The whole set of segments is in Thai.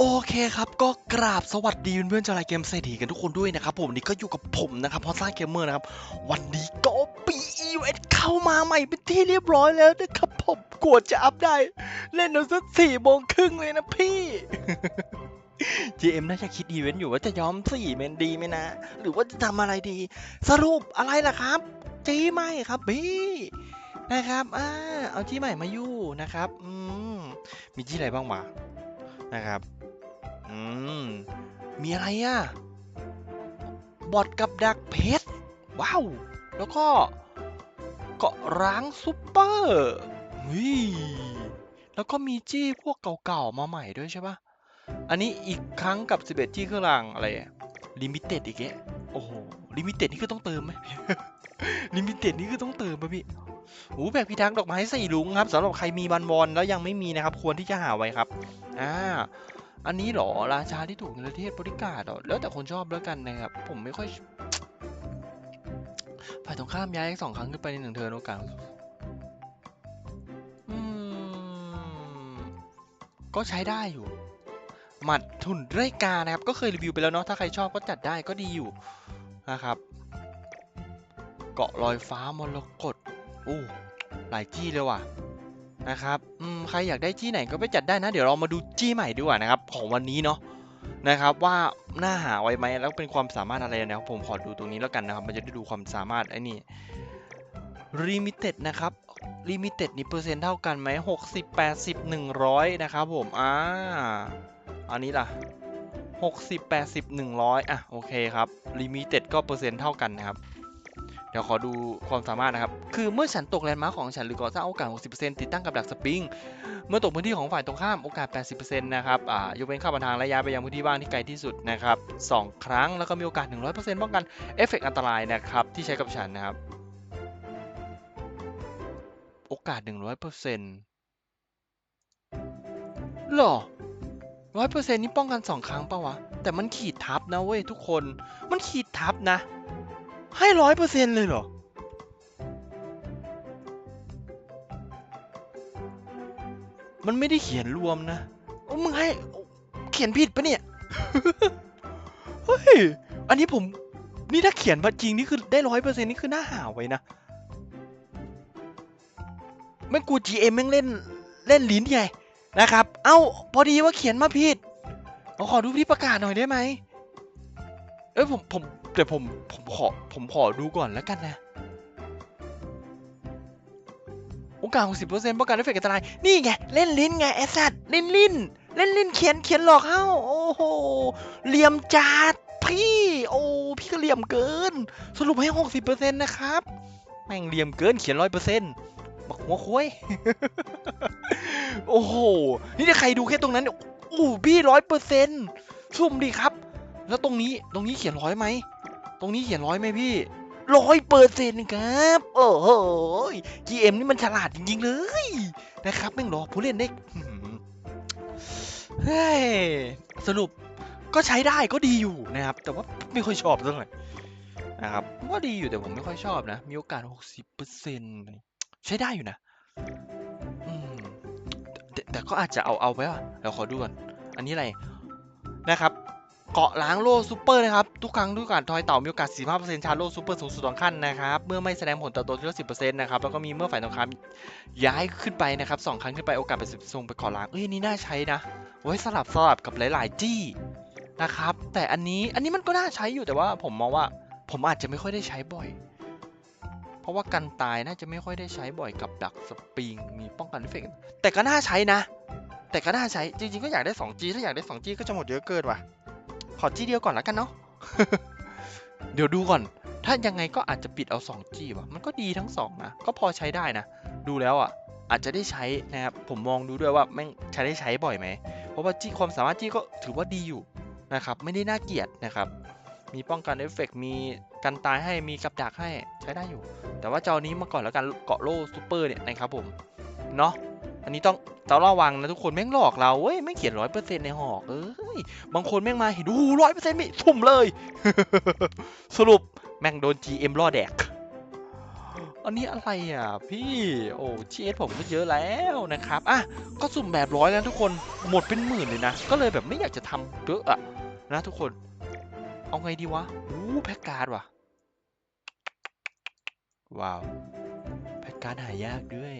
โอเคครับก็กราบสวัสดีเพื่อนๆชาวไลเกมเศรษฐีกันทุกคนด้วยนะครับผมนนี้ก็อยู่กับผมนะครับพอซ่าเกมเมอร์นะครับวันนี้ก็ปีอีเวนเข้ามาใหม่เป็นที่เรียบร้อยแล้วนะครับผมกวดจะอัพได้ เล่นเอาสักสี่โมงครึ่งเลยนะพี่ GM น่าจะคิดอีเวนต์อยู่ว่าจะยอมสี่เมนดีไหมนะ หรือว่าจะทำอะไรดี สรุปอะไรล่ะครับจีใหม่ครับพี่นะครับอ่าเอาจีใหม่มาอยู่นะครับอืมมีจีอะไรบ้างวะนะครับ อืม มีอะไรอะ บอดกับดักเพชร ว้าว แล้วก็เกาะร้างซุปเปอร์วิแล้วก็มีจี้พวกเก่าๆ มาใหม่ด้วยใช่ปะอันนี้อีกครั้งกับ 11 จี้เครื่องรางอะไรลิมิเต็ดอีกแกโอ้โห ลิมิเต็ดนี่คือต้องเติมไหมลิมิเต็ดนี่คือต้องเติมป่ะพี่โอ้แบกพิทักษ์ดอกไม้สี่ลุงครับสำหรับใครมีบันบอลแล้วยังไม่มีนะครับ ควรที่จะหาไว้ครับ อ่า อันนี้หรอราชาที่ถูกในประเทศบริการหรอแล้วแต่คนชอบแล้วกันนะครับ ผมไม่ค่อยฝ่ายตรงข้ามย้ายสองครั้งขึ้นไปในหนึ่งเทิร์นโอกาสก็ใช้ได้อยู่ หมัดทุนไร่กานะครับ ก็เคยรีวิวไปแล้วเนาะถ้าใครชอบก็จัดได้ก็ดีอยู่นะครับ เกาะลอยฟ้ามรกตโอ้หลายจี้เลยว่ะ นะครับอืมใครอยากได้จี้ไหนก็ไปจัดได้นะ เดี๋ยวเรามาดูจี้ใหม่ดีกว่านะครับของวันนี้เนาะนะครับว่าหน่าหาไว้ไหมแล้วเป็นความสามารถอะไรนะครับผมขอดูตรงนี้แล้วกันนะครับ มันจะได้ดูความสามารถไอ้นี่ลิมิเต็ดนะครับลิมิเต็ดนี่เปอร์เซ็นต์เท่ากันไหมหกสิบแปดสิบหนึ่งร้อยนะครับผมอ่าอันนี้ล่ะหกสิบแปดสิบหนึ่งร้อยอะโอเคครับลิมิเต็ดก็เปอร์เซ็นต์เท่ากันนะครับ เดี๋ยวขอดูความสามารถนะครับ คือเมื่อฉันตกแลนด์มาร์คของฉันหรือก่อสร้างโอกาส 60%ติดตั้งกับดักสปริง เมื่อตกพื้นที่ของฝ่ายตรงข้ามโอกาส 80%นะครับ อ่ายกเว้นข้าบันทางและย้ายไปยังพื้นที่ว่างที่ไกลที่สุดนะครับ 2 ครั้งแล้วก็มีโอกาส 100%ป้องกันเอฟเฟกต์อันตรายนะครับที่ใช้กับฉันนะครับ โอกาส 100%หรอ100%นี่ป้องกัน2ครั้งปะวะ แต่มันขีดทับนะเว้ยทุกคน มันขีดทับนะ ให้ร้อยเปอร์เซ็นต์เลยเหรอ มันไม่ได้เขียนรวมนะมึงให้เขียนผิดปะเนี่ย เฮ้ย อันนี้ผม นี่ถ้าเขียนมาจริงนี่คือได้ร้อยเปอร์เซ็นต์นี่คือน่าหาไว้นะแม่งกู GM แม่งเล่นเล่นลิ้นใหญ่นะครับ เอ้า พอดีว่าเขียนมาผิดเอขอดูที่ประกาศหน่อยได้ไหมเอ้ยผมผม ดี๋ยวผมผมขอผมขอดูก่อนแล้วกันนะโอกาส60%ป้องกันเอฟเฟกต์อันตราย นี่ไง เล่นลิ้นไงไอ้สัตว์เล่นลิ้น เล่นลิ้นเขียนเขียนหลอกเฮ้าโอ้โหเหลี่ยมจัดพี่โอ้พี่ก็เหลี่ยมเกิน สรุปให้ 60%นะครับ แม่งเหลี่ยมเกินเขียน 100%บักหัวคุ้ยโอ้โห นี่ถ้าใครดูแค่ตรงนั้นเนี่ยโอ้พี่ร้อยเปอร์เซ็นต์สุ่มดีครับ แล้วตรงนี้ตรงนี้เขียนร้อยไหม ตรงนี้เขียนร้อยไหมพี่ร้อยเปอร์เซ็นต์ครับ โอ้โห GM นี่มันฉลาดจริง ๆ เลย นะครับแม่งรอผู้เล่นได้เฮ้ยสรุปก็ใช้ได้ก็ดีอยู่นะครับ แต่ว่าไม่ค่อยชอบเท่าไหร่นะครับก็ดีอยู่แต่ผมไม่ค่อยชอบนะ มีโอกาส 60%ใช้ได้อยู่นะแต่ก็อาจจะเอาเอาไว้ว่ะเดี๋ยวขอดูก่อน อันนี้อะไรนะครับ เกาะล้างโล่ซูเปอร์นะครับ ทุกครั้งทุกการทอยเต่ามีโอกาส 45%ชาร์โล่ซูเปอร์สูงสุดสองขั้นนะครับ เมื่อไม่แสดงผลต่อตัวที่ลด10%นะครับ แล้วก็มีเมื่อฝ่ายตรงข้ามย้ายขึ้นไปนะครับสองครั้งขึ้นไปโอกาสเป็น10ทรงไปเกาะล้าง เอ้ยนี่น่าใช้นะ ไว้สลับสลับกับหลาย ๆ จี้นะครับ แต่อันนี้อันนี้มันก็น่าใช้อยู่แต่ว่าผมมองว่าผมอาจจะไม่ค่อยได้ใช้บ่อย เพราะว่ากันตายน่าจะไม่ค่อยได้ใช้บ่อยกับดักสปริงมีป้องกันเอฟเฟกต์แต่ก็น่าใช้นะ แต่ก็น่าใช้จริง ๆ ก็อยากได้ 2G ถ้าอยากได้ 2G ก็จะหมดเยอะเกินว่ะ ขอ G เดียวก่อนแล้วกันเนาะ เดี๋ยวดูก่อน ถ้ายังไงก็อาจจะปิดเอา 2G ว่ะ มันก็ดีทั้งสองนะ ก็พอใช้ได้นะ ดูแล้วอะ อาจจะได้ใช้นะครับ ผมมองดูด้วยว่าแม่งใช้ได้ใช้บ่อยไหม เพราะว่าจี้ความสามารถจี้ก็ถือว่าดีอยู่นะครับ ไม่ได้น่าเกลียดนะครับ มีป้องกันเอฟเฟกต์มีกันตายให้ มีกับดักให้ ใช้ได้อยู่ แต่ว่าเจ้านี้มาก่อนแล้วกัน เกาะโล่ซูเปอร์เนี่ยนะครับผม เนาะ อันนี้ต้องต้องระวังนะทุกคนแม่งหลอกเราเว้ยไม่เขียนร้อยเปอร์เซ็นต์ในหอกเอ้ยบางคนแม่งมาเห็นดูร้อยเปอร์เซ็นต์มิสุ่มเลย สรุปแม่งโดน GM ล่อแดก อันนี้อะไรอะพี่โอ้ชีเอสผมก็เยอะแล้วนะครับอะก็สุ่มแบบร้อยแล้วทุกคนหมดเป็นหมื่นเลยนะ ก็เลยแบบไม่อยากจะทำเยอะอะนะทุกคน เอาไงดีวะอู้แพ็กการ์ดว่ะ ว้าว การหายากด้วย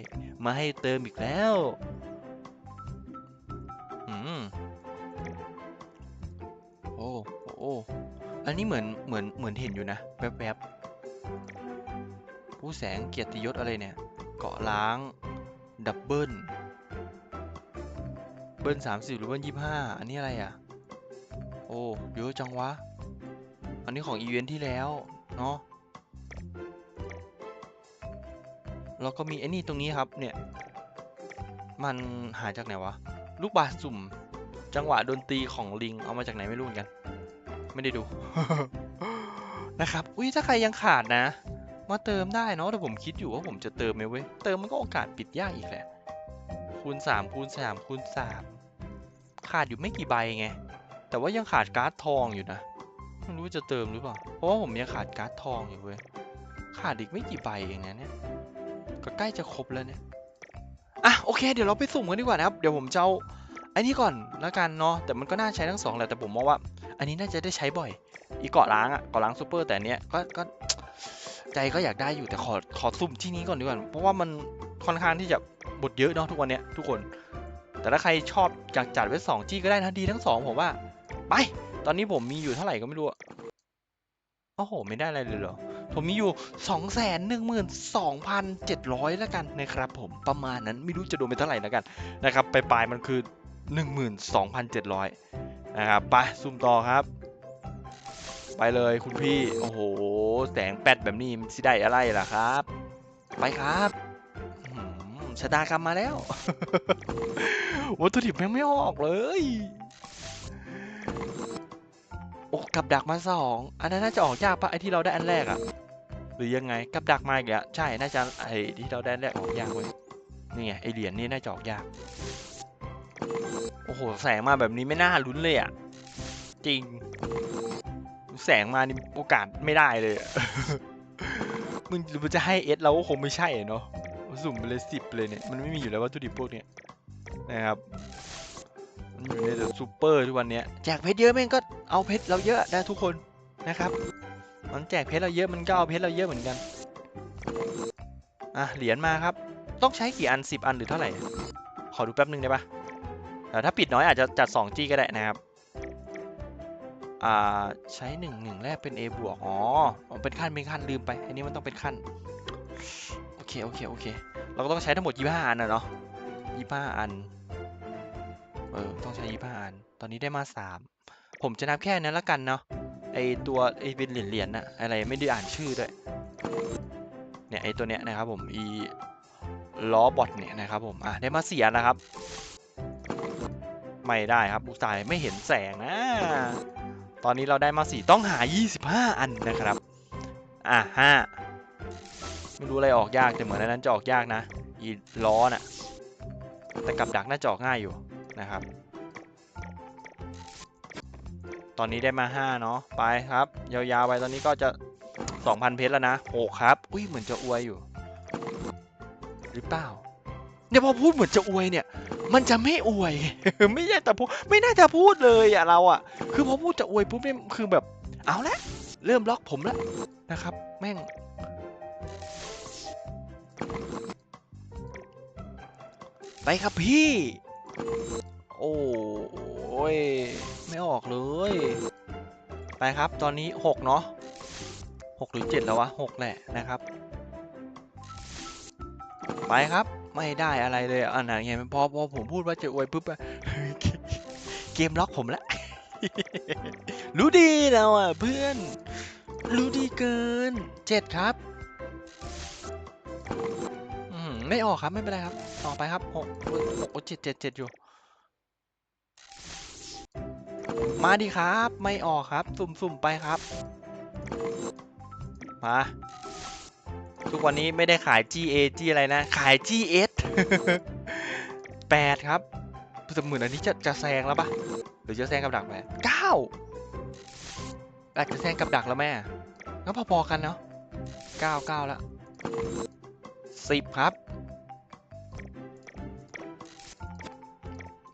มาให้เติมอีกแล้วอืมโอ้โอ้อันนี้เหมือนเหมือนเหมือนเห็นอยู่นะแวบๆผู้แสงเกียรติยศอะไรเนี่ย เกาะล้าง ดับเบิลเบิลสามสิบหรือเบิลยี่ห้าอันนี้อะไรอะ โอ้เยอะจังวะ อันนี้ของอีเวนท์ที่แล้ว เนาะ แล้วก็มีไอ้นี่ตรงนี้ครับเนี่ย มันหาจากไหนวะ ลูกบาศสุ่ม จังหวะดนตรีของลิงเอามาจากไหนไม่รู้เหมือนกัน ไม่ได้ดู นะครับ อุ้ยถ้าใครยังขาดนะ มาเติมได้เนาะแต่ผมคิดอยู่ว่าผมจะเติมไหมเว้ย เติมมันก็โอกาสปิดยากอีกแหละ คูณ3คูณ3คูณ3ขาดอยู่ไม่กี่ใบไง แต่ว่ายังขาดการ์ดทองอยู่นะไม่รู้จะเติมหรือเปล่า เพราะว่าผมยังขาดการ์ดทองอยู่เว้ย ขาดอีกไม่กี่ใบเองนะเนี่ย ก็ใกล้จะครบแล้วเนี่ยอะโอเค เดี๋ยวเราไปสุ่มกันดีกว่านะครับ เดี๋ยวผมจะเอาไอ้นี่ก่อนแล้วกันเนาะแต่มันก็น่าใช้ทั้งสองแหละแต่ผมมองว่า อันนี้น่าจะได้ใช้บ่อย อีเกาะล้างอะเกาะล้างซูเปอร์แต่อันเนี้ยก็ก็ใจก็อยากได้อยู่แต่ขอขอสุ่มที่นี้ก่อนดีกว่าเพราะว่ามันค่อนข้างที่จะบทเยอะเนาะทุกวันเนี้ยทุกคน แต่ถ้าใครชอบอยากจัดไว้สองจี้ก็ได้นะดีทั้งสองผมว่า ไป ตอนนี้ผมมีอยู่เท่าไหร่ก็ไม่รู้อะโอ้โห ไม่ได้อะไรเลยเหรอ ผมมีอยู่2องแสนหนึ่งหมื่นสองพันเจ็ดร้อยแล้วกันนะครับผมประมาณนั้นไม่รู้จะโดนไปเท่าไหร่แล้วกันนะครับไปปลายมันคือ 12,700 นะครับไปซุ่มต่อครับ ไปเลยคุณพี่ โอ้โห แสงแปดแบบนี้มันสิได้อะไรล่ะครับ ไปครับชะตากรรมมาแล้ววัตถุดิบยังไม่ออกเลย โอ้กับดักมาสอง อันนั้นน่าจะออกยากปะไอที่เราได้อันแรกอะหรือยังไงกับดักมาอีกแล้วใช่ น่าจะไอที่เราได้อันแรกออกยากเว้ย นี่ไงไอเหรียญนี่น่าจะออกยาก โอ้โห แสงมาแบบนี้ไม่น่าลุ้นเลยอะจริง แสงมานี่โอกาสไม่ได้เลย มึงรือมันจะให้เอสเราก็คงไม่ใช่เนาะ สุ่มไปเลยสิบเลยเนี่ย มันไม่มีอยู่แล้ววัตถุดิบพวกเนี้ยนะครับ มันอยู่ในเดอะซูเปอร์ทุกวันเนี้ยแจกเพชรเยอะแม่งก็เอาเพชรเราเยอะได้ทุกคนนะครับ มันแจกเพชรเราเยอะมันก็เอาเพชรเราเยอะเหมือนกันอะเหรียญมาครับ ต้องใช้กี่อันสิบอันหรือเท่าไหร่ ขอดูแป๊บนึงได้ปะแต่ถ้าปิดน้อยอาจจะจัด 2 G ก็ได้นะครับอ่าใช้หนึ่งหนึ่งแรกเป็น A บวกอ๋ออ๋อเป็นขั้นเป็นขั้นลืมไป อันนี้มันต้องเป็นขั้นโอเคโอเคโอเค เราก็ต้องใช้ทั้งหมด 25 อันนะเนาะ25 อัน เออ ต้องใช้25อัน ตอนนี้ได้มา3ผมจะนับแค่นั้นละกันเนาะ ไอตัวไอเป็นเหรียญเหรียญน่ะอะไรไม่ได้อ่านชื่อด้วย เนี่ยไอตัวเนี้ยนะครับผม อีล้อบอทเนี่ยนะครับผม อะได้มา4อันนะครับ ไม่ได้ครับอุตส่าห์ไม่เห็นแสงนะ ตอนนี้เราได้มาสี่ต้องหา 25 อันนะครับ อะห้าไม่รู้อะไรออกยากแต่เหมือนนนั้นจะออกยากนะ อีล้อน่ะ แต่กับดักน่าจะออกง่ายอยู่ นะครับ ตอนนี้ได้มา 5 เนาะไปครับ ยาวๆไปตอนนี้ก็จะ 2,000 เพชรแล้วนะโอ้ครับ อุ้ยเหมือนจะอวยอยู่ หรือเปล่าเนี่ยพอพูดเหมือนจะอวยเนี่ย มันจะไม่อวย ไม่ใช่แต่พูดไม่น่าจะพูดเลยอะเราอะคือพอพูดจะอวยปุ๊บเนี่ยคือแบบ เอาละเริ่มล็อกผมแล้วนะครับ แม่งไปครับพี่ โอ้ยไม่ออกเลย ไปครับตอนนี้หกเนาะหกหรือเจ็ดแล้ววะหกแหละนะครับ ไปครับไม่ได้อะไรเลยอะอันไหนไงพอพอผมพูดว่าจะอวยปุ๊บอะเกมล็อกผมละรู้ดีเราอะเพื่อน รู้ดีเกินเจ็ดครับ ไม่ออกครับไม่เป็นไรครับ ต่อไปครับหกหกเจ็ดเจ็ดเจ็ดอยู่ มาดีครับ ไม่ออกครับ สุ่มๆไปครับ มา ทุกวันนี้ไม่ได้ขาย GA G อะไรนะ ขาย GS 8ครับแต่เหมือนอันนี้จะจะแซงแล้วปะหรือจะแซงกับดักไหมเก้าอาจจะแซงกับดักแล้วแม่ก็พอๆกันเนาะเก้าเก้าแล้วสิบครับ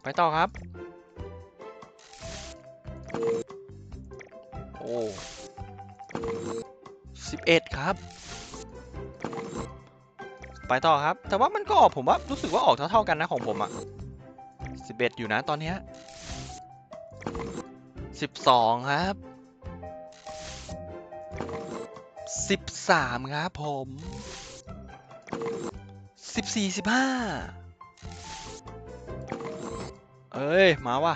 ไปต่อครับ โอ้สิบเอ็ดครับ ไปต่อครับ แต่ว่ามันก็ออกผมว่ารู้สึกว่าออกเท่าๆกันนะของผมอะสิบเอ็ดอยู่นะตอนเนี้ยสิบสองครับสิบสามครับผมสิบสี่สิบห้า เอ้ย มาว่ะ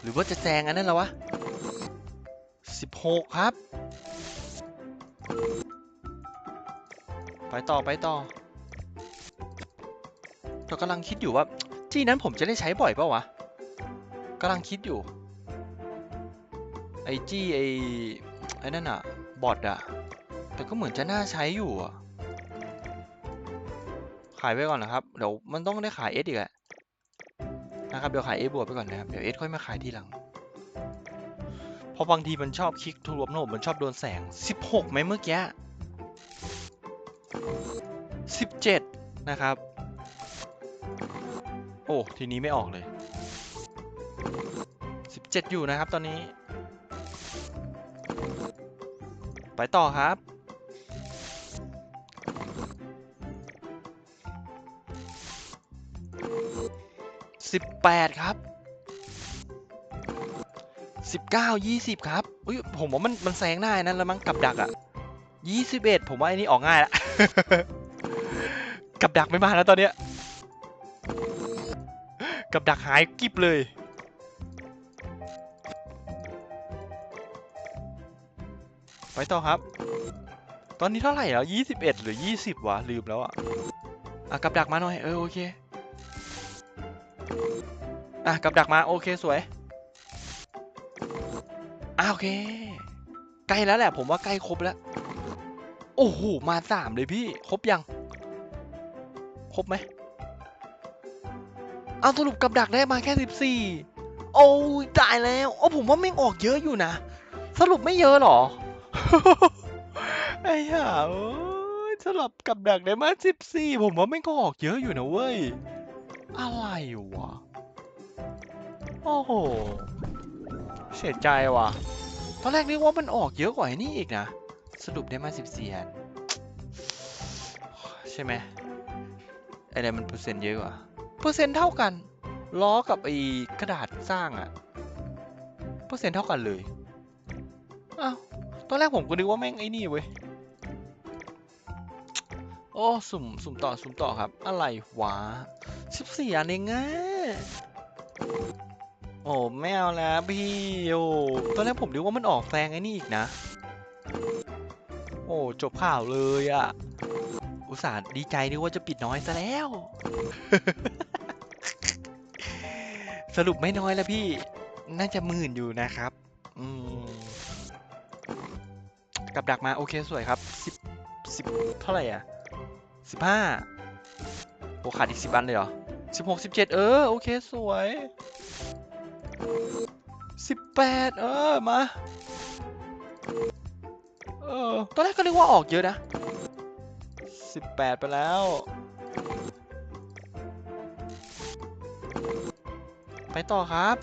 หรือว่าจะแซงอันนั้นแล้ววะสิบหกครับ ไปต่อไปต่อเรากำลังคิดอยู่ว่าจี้นั้นผมจะได้ใช้บ่อยเปล่าวะกำลังคิดอยู่ ไอจี้ไอไอ้นั่นอะบอทอะแต่ก็เหมือนจะน่าใช้อยู่อะขายไว้ก่อนนะครับ เดี๋ยวมันต้องได้ขายเอสอีกอะ นะครับเดี๋ยวขายเอบวกไปก่อนนะครับเดี๋ยวเอสค่อยมาขายทีหลัง เพราะบางทีมันชอบคลิกทูรวมโนมมันชอบโดนแสง 16ไหมเมื่อกี้17 นะครับ โอ้ ทีนี้ไม่ออกเลย 17 อยู่นะครับตอนนี้ ไปต่อครับ 18 ครับ 19 20 ครับอุ้ยผมว่ามันมันแซงได้นั่นแล้วมั้งกับดักอะ21 ผมว่าไอ้นี่ออกง่ายละ กับดักไม่มาแล้วตอนเนี้ย กับดักหายกิบเลย ไปต่อครับ ตอนนี้เท่าไหร่แล้ว 21 หรือ 20 วะ ลืมแล้วอะอะกับดักมาหน่อย เออ โอเค อะกับดักมาโอเคสวยอะโอเค ใกล้แล้วแหละ ผมว่าใกล้ครบแล้ว โอ้โห มาสามเลยพี่ ครบยัง ครบไหมเอาสรุปกับดักได้มาแค่สิบสี่โอ้ยตายแล้วโอ้ผมว่าไม่ออกเยอะอยู่นะ สรุปไม่เยอะหรอ ไอ้ห่าสลับกับดักได้มาสิบสี่ผมว่าไม่ก็ออกเยอะอยู่นะเว้ย อะไรวะ โอ้โห เสียใจว่ะ ตอนแรกนึกว่ามันออกเยอะกว่าไอ้นี่อีกนะ สรุปได้มาสิบสี่อัน ใช่ไหมไอ้นี่มันเปอร์เซ็นต์เยอะกว่า เปอร์เซ็นต์เท่ากัน ล้อกับไอ้กระดาษสร้างอะเปอร์เซ็นต์เท่ากันเลย อ้าว ตอนแรกผมก็นึกว่าแม่งไอ้นี่เว้ยโอ้ สุ่ม สุ่มต่อ สุ่มต่อครับ อะไรวะ สิบสี่อันเองอะโอ้ไม่เอาแล้วพี่โอ้ตอนแรกผมนึกว่ามันออกแซงไอ้นี่อีกนะ โอ้จบข่าวเลยอะอุตส่าห์ดีใจนึกว่าจะปิดน้อยซะแล้ว สรุปไม่น้อยแล้วพี่ น่าจะหมื่นอยู่นะครับ อืมกับดักมาโอเคสวยครับสิบสิบเท่าไหร่อะสิบห้า โอ้ขาดอีกสิบอันเลยเหรอสิบหกสิบเจ็ดเออ โอเค สวยสิบแปดเออ มา เออ ตอนแรกก็นึกว่าออกเยอะนะสิบแปดไปแล้วไปต่อครับ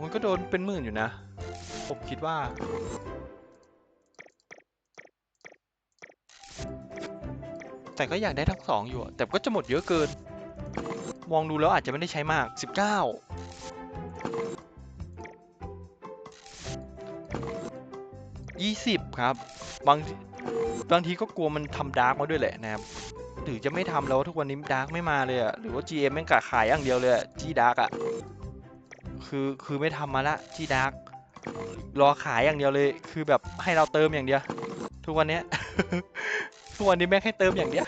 มันก็โดนเป็นหมื่นอยู่นะ ผมคิดว่า แต่ก็อยากได้ทั้งสองอยู่ แต่ก็จะหมดเยอะเกิน มองดูแล้วอาจจะไม่ได้ใช้มาก 19 20 ครับ บางบางทีก็กลัวมันทำดาร์กมาด้วยแหละนะครับหรือจะไม่ทำแล้วทุกวันนี้ดาร์กไม่มาเลยอะหรือว่า GM แม่งกะขายอย่างเดียวเลยจีดาร์กอะคือคือไม่ทำมาละจีดาร์กรอขายอย่างเดียวเลย คือแบบให้เราเติมอย่างเดียว ทุกวันเนี้ย ทุกวันนี้แม่งให้เติมอย่างเดียว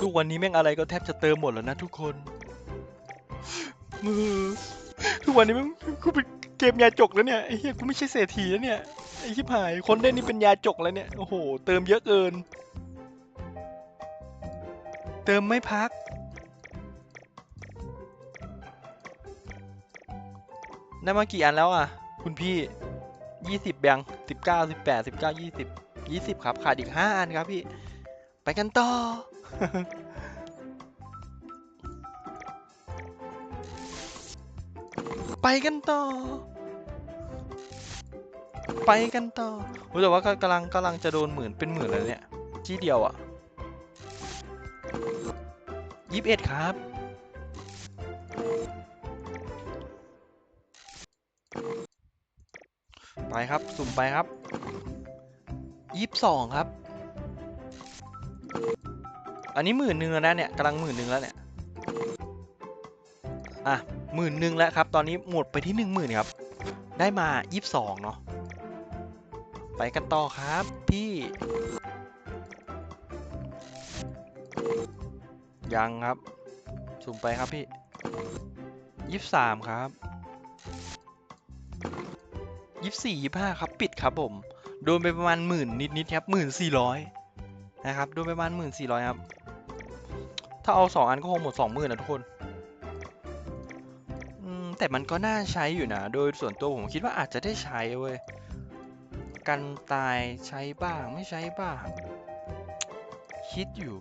ทุกวันนี้แม่งอะไรก็แทบจะเติมหมดแล้วนะทุกคนมือทุกวันนี้แม่งกูเป็นเกมยาจกแล้วเนี่ยไอ้เหี้ยกูไม่ใช่เศรษฐีแล้วเนี่ยไอ้ชิบหายคนเล่นนี่เป็นยาจกแล้วเนี่ยโอ้โหเติมเยอะเกิน เติมไม่พักได้มากี่อันแล้วอะ คุณพี่ยี่สิบยังสิบเก้าสิบแปดสิบเก้ายี่สิบ ยี่สิบครับ ขาดอีกห้าอันครับพี่ ไปกันต่อ ไปกันต่อ ไปกันต่อโอ้แต่ว่าก็กำลังกำลังจะโดนหมื่นเป็นหมื่นแล้วเนี่ย ที่เดียวอะ่ะยี่สิบเอ็ดครับไปครับ สุ่มไปครับ ยี่สิบสองครับ อันนี้หมื่นหนึ่งแล้วนะเนี่ยกำลังหมื่นหนึ่งแล้วเนี่ย อะหมื่นหนึ่งแล้วครับ ตอนนี้หมดไปที่หนึ่งหมื่นครับ ได้มายี่สิบสองเนาะ ไปกันต่อครับพี่ยังครับ สุ่มไปครับพี่ยี่สิบสามครับยี่สิบสี่ยี่ห้าครับ ปิดครับผม โดนไปประมาณหมื่นนิดๆครับหมื่นสี่ร้อยนะครับโดนไปประมาณหมื่นสี่ร้อยครับ ถ้าเอาสองอันก็คงหมดสองหมื่นนะทุกคนแต่มันก็น่าใช้อยู่นะ โดยส่วนตัวผมคิดว่าอาจจะได้ใช้เว้ย กันตายใช้บ้างไม่ใช้บ้าง คิดอยู่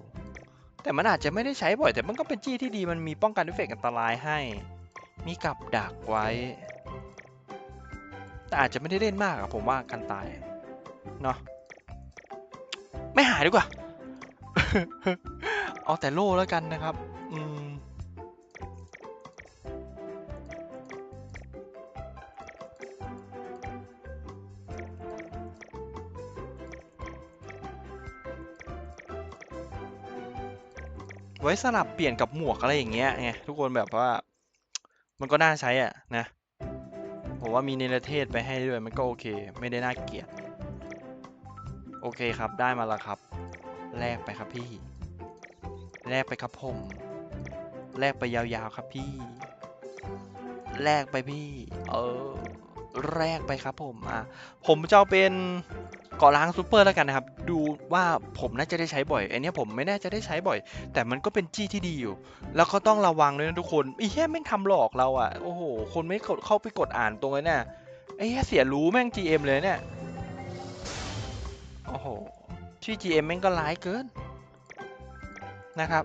แต่มันอาจจะไม่ได้ใช้บ่อย แต่มันก็เป็นจี้ที่ดี มันมีป้องกันเอฟเฟกต์อันตรายให้ มีกับดักไว้ แต่อาจจะไม่ได้เล่นมากอะผมว่ากันตาย เนาะไม่หายดีกว่า เอาแต่โล่แล้วกันนะครับ อืมไว้สลับเปลี่ยนกับหมวกอะไรอย่างเงี้ยไงทุกคนแบบว่า มันก็น่าใช้อะนะ ผมว่ามีเนรเทศไปให้ด้วยมันก็โอเค ไม่ได้น่าเกลียด โอเคครับได้มาแล้วครับ แลกไปครับพี่ แลกไปครับผม แลกไปยาวๆครับพี่ แลกไปพี่ เออ แลกไปครับผม อะ ผมจะเอาเป็นเกาะล้างซูเปอร์แล้วกันนะครับ ดูว่าผมน่าจะได้ใช้บ่อยอันเนี้ยผมไม่น่าจะได้ใช้บ่อย แต่มันก็เป็นจี้ที่ดีอยู่ แล้วก็ต้องระวังด้วยนะทุกคนไอ้เหี้ยแม่งทำหลอกเราอะ โอ้โห คนไม่กดเข้าไปกดอ่านตรงนั้นน่ะไอ้เหี้ยเสียรู้แม่ง GM เลยเนี่ย อ้โห ชื่อ GM แม่งก็ร้ายเกิน นะครับ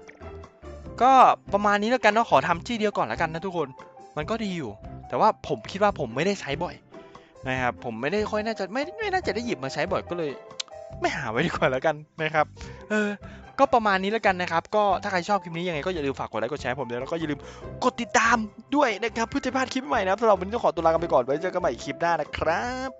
ก็ประมาณนี้แล้วกันเนาะขอทำจี้เดียวก่อนแล้วกันนะทุกคน มันก็ดีอยู่ แต่ว่าผมคิดว่าผมไม่ได้ใช้บ่อยนะครับ ผมไม่ได้ค่อยน่าจะไม่ไม่น่าจะได้หยิบมาใช้บ่อยก็เลย ไม่หาไว้ดีกว่าแล้วกันนะครับ เออ ก็ประมาณนี้แล้วกันนะครับ ก็ถ้าใครชอบคลิปนี้ยังไงก็อย่าลืมฝากกดไลค์กดแชร์ผมด้วยแล้วก็อย่าลืมกดติดตามด้วยนะครับเพื่อจะพลาดคลิปใหม่นะครับสำหรับวันนี้ต้องขอตัวลากันไปก่อนไว้เจอกันใหม่คลิปหน้านะครับ